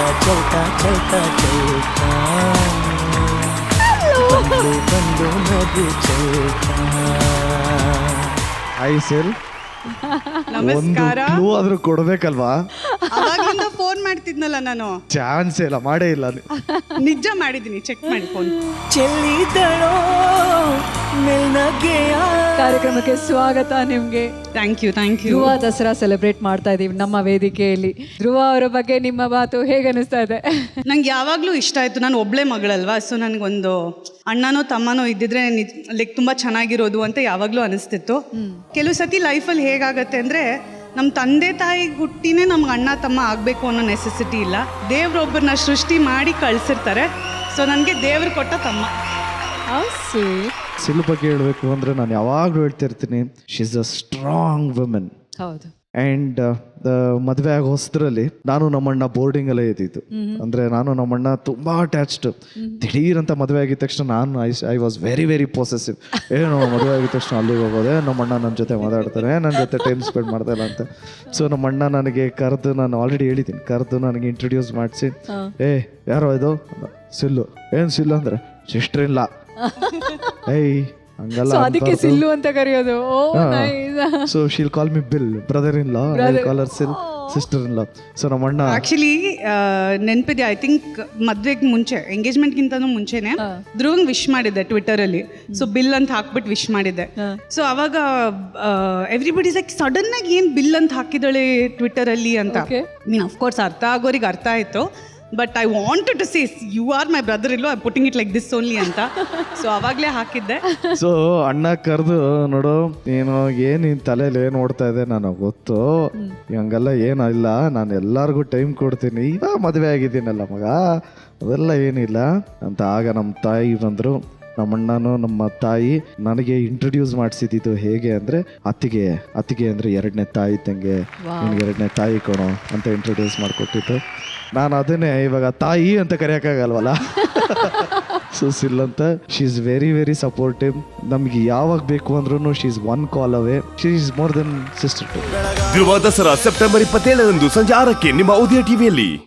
चलता चलता चलता चलता बंदू बंदू नदी चलता ಐ ಸೆಲ್ ಒಂದು ನಮಸ್ಕಾರ ಕ್ಲೂ ಆದ್ರೂ ಕೊಡ್ಬೇಕಲ್ವಾ ಅವಾಗ್ಲಿಂದ ಫೋನ್ ಮಾಡ್ತಿದ್ನಲ್ಲ ನಾನು. ಚಾನ್ಸ್ ಇಲ್ಲ ಮಾಡೇ ಇಲ್ಲ ನಿಜ ಮಾಡಿದ್ದೀನಿ ಚೆಕ್ ಮಾಡಿ ಫೋನ್ ಚೆಲ್ಲಿದಳೋ ಮೆಲ್ನಗೆಯ ಕಾರ್ಯಕ್ರಮಕ್ಕೆ ಸ್ವಾಗತ ನಿಮ್ಗೆ. Thank you thank you Dhruva Dasara celebrate ಮಾಡ್ತಾ ಇದೀವಿ ನಮ್ಮ ವೇದಿಕೆಯಲ್ಲಿ. ಧ್ರುವ ಅವರ ಬಗ್ಗೆ ನಿಮ್ಮ ಮಾತು ಹೇಗೆ ಅನಿಸ್ತಾ ಇದೆ? ನಂಗೆ ಯಾವಾಗಲೂ ಇಷ್ಟ ಆಯ್ತು ನಾನು ಒಬ್ಳೆ ಮಗಳಲ್ವಾ ಸೊ ನನಗೊಂದು ಅಣ್ಣನೋ ತಮ್ಮನೋ ಇದ್ದಿದ್ರೆ ಲೈಕ್ ತುಂಬಾ ಚೆನ್ನಾಗಿರೋದು ಅಂತ ಯಾವಾಗಲೂ ಅನಿಸ್ತಿತ್ತು. ಕೆಲವು ಸತಿ ಲೈಫಲ್ಲಿ ಹೇಗಾಗತ್ತೆ ಅಂದರೆ ನಮ್ಮ ತಂದೆ ತಾಯಿ ಹುಟ್ಟಿನೇ ನಮ್ಗೆ ಅಣ್ಣ ತಮ್ಮ ಆಗಬೇಕು ಅನ್ನೋ ನೆಸೆಸಿಟಿ ಇಲ್ಲ. ದೇವ್ರೊಬ್ಬರನ್ನ ಸೃಷ್ಟಿ ಮಾಡಿ ಕಳಿಸಿರ್ತಾರೆ. ಸೊ ನನಗೆ ದೇವ್ರು ಕೊಟ್ಟ ತಮ್ಮ. ಸಿಲ್ ಬಗ್ಗೆ ಹೇಳಬೇಕು ಅಂದರೆ ನಾನು ಯಾವಾಗಲೂ ಹೇಳ್ತಿರ್ತೀನಿ she is a strong women ಹೌದು. ಆ್ಯಂಡ್ ಮದುವೆ ಆಗೋ ಹೊಸದ್ರಲ್ಲಿ ನಾನು ನಮ್ಮಣ್ಣ ಬೋರ್ಡಿಂಗ್ ಅಲ್ಲೇ ಇದ್ದಿದ್ದು. ಅಂದ್ರೆ ನಾನು ನಮ್ಮಣ್ಣ ತುಂಬಾ ಅಟ್ಯಾಚ್ಡ್ ದಿಢೀರ್ ಅಂತ ಮದುವೆ ಆಗಿದ ತಕ್ಷಣ ನಾನು I I was very very possessive ಏನು ಮದುವೆ ಆಗಿದ ತಕ್ಷಣ ಅಲ್ಲಿಗೆ ಹೋಗೋದೆ ನಮ್ಮಣ್ಣ ನನ್ನ ಜೊತೆ ಮಾತಾಡ್ತಾರೆ ನನ್ನ ಜೊತೆ ಟೈಮ್ ಸ್ಪೆಂಡ್ ಮಾಡ್ತಾ ಇಲ್ಲ ಅಂತ. ಸೊ ನಮ್ಮಣ್ಣ ನನಗೆ ಕರೆದು ನಾನು ಆಲ್ರೆಡಿ ಹೇಳಿದ್ದೀನಿ. ಕರೆದು ನನಗೆ ಇಂಟ್ರೊಡ್ಯೂಸ್ ಮಾಡಿಸಿ ಏ ಯಾರೋ ಇದು? ಸಿಲ್ಲು. ಏನು ಸಿಲ್ಲು ಅಂದ್ರೆ ಸಿಸ್ಟರ್ ಇಲ್ಲ ಏಯ್ ಹಂಗಲ್ಲ ಸೊ ಅದಕ್ಕೆ ಸಿಲ್ಲು ಅಂತ ಕರೆಯೋದು. ಓ nice so she'll call me BIL brother in law call her SIL sister in law so ನಮ್ಮ ಅಣ್ಣ ಆಕ್ಚುಲಿ ನೆನಪಿದೆ ಐ ಥಿಂಕ್ ಮದ್ವೆಗೆ ಮುಂಚೆ ಎಂಗೇಜ್ಮೆಂಟ್ಗಿಂತನೂ ಮುಂಚೆನೆ ಧ್ರುವಂಗ್ ವಿಶ್ ಮಾಡಿದ್ದೆ ಟ್ವಿಟರ್ ಅಲ್ಲಿ ಸೊ ಬಿಲ್ ಅಂತ ಹಾಕ್ಬಿಟ್ಟು ವಿಶ್ ಮಾಡಿದ್ದೆ. ಸೊ ಅವಾಗ ಎವ್ರಿಬಡಿ ಲೈಕ್ ಸಡನ್ ಆಗಿ ಏನ್ ಬಿಲ್ ಅಂತ ಹಾಕಿದಳೆ ಟ್ವಿಟರ್ ಅಲ್ಲಿ ಅಂತ ಮೀನ್ ಮೀನ್ ಅಫ್ಕೋರ್ಸ್ ಅರ್ಥ ಆಗೋರಿಗೆ ಅರ್ಥ ಆಯ್ತು. But I want to says you are my brother ಇಲ್ಲೋ I putting it like this only ಅಂತ. ಸೊ ಅವಾಗಲೇ ಹಾಕಿದ್ದೆ. ಸೊ ಅಣ್ಣ ಕರೆದು ನೋಡು ನೀನು ಏನು ನಿನ್ ತಲೆಯಲ್ಲಿ ಏನ್ ಓಡ್ತಾ ಇದೆ ನನಗೆ ಗೊತ್ತು. ಹಂಗೆಲ್ಲ ಏನಿಲ್ಲ ನಾನು ಎಲ್ಲರಿಗೂ ಟೈಮ್ ಕೊಡ್ತೀನಿ. ಇವಾಗ ಮದುವೆ ಆಗಿದ್ದೀನಲ್ಲ ಮಗ ಅದೆಲ್ಲ ಏನಿಲ್ಲ ಅಂತ ಆಗ ನಮ್ಮ ತಾಯಿ ಬಂದ್ರು. ನಮ್ಮಣ್ಣನು ನಮ್ಮ ತಾಯಿ ನನಗೆ ಇಂಟ್ರೊಡ್ಯೂಸ್ ಮಾಡಿಸಿದ್ದು ಹೇಗೆ ಅಂದ್ರೆ ಅತ್ತಿಗೆ ಅತ್ತಿಗೆ ಅಂದ್ರೆ ಎರಡನೇ ತಾಯಿ ತಂಗೆ ನಿನ್ಗೆ ಎರಡನೇ ತಾಯಿ ಕೊಡು ಅಂತ ಇಂಟ್ರೊಡ್ಯೂಸ್ ಮಾಡಿಕೊಟ್ಟಿತ್ತು ನಾನು ಅದನ್ನೇ ಇವಾಗ ತಾಯಿ ಅಂತ ಕರೆಯೋಕ್ಕಾಗಲ್ವಲ್ಲ? ಸುಸಿಲ್ ಅಂತ she is very very supportive ನಮ್ಗೆ ಯಾವಾಗ ಬೇಕು ಅಂದ್ರೂ she is one call away she is more than sister to Dhruva Dasara September ಇಪ್ಪತ್ತೇಳರಂದು ಸಂಜೆ ಆರಕ್ಕೆ ನಿಮ್ಮ ಉದಯ ಟಿವಿಯಲ್ಲಿ.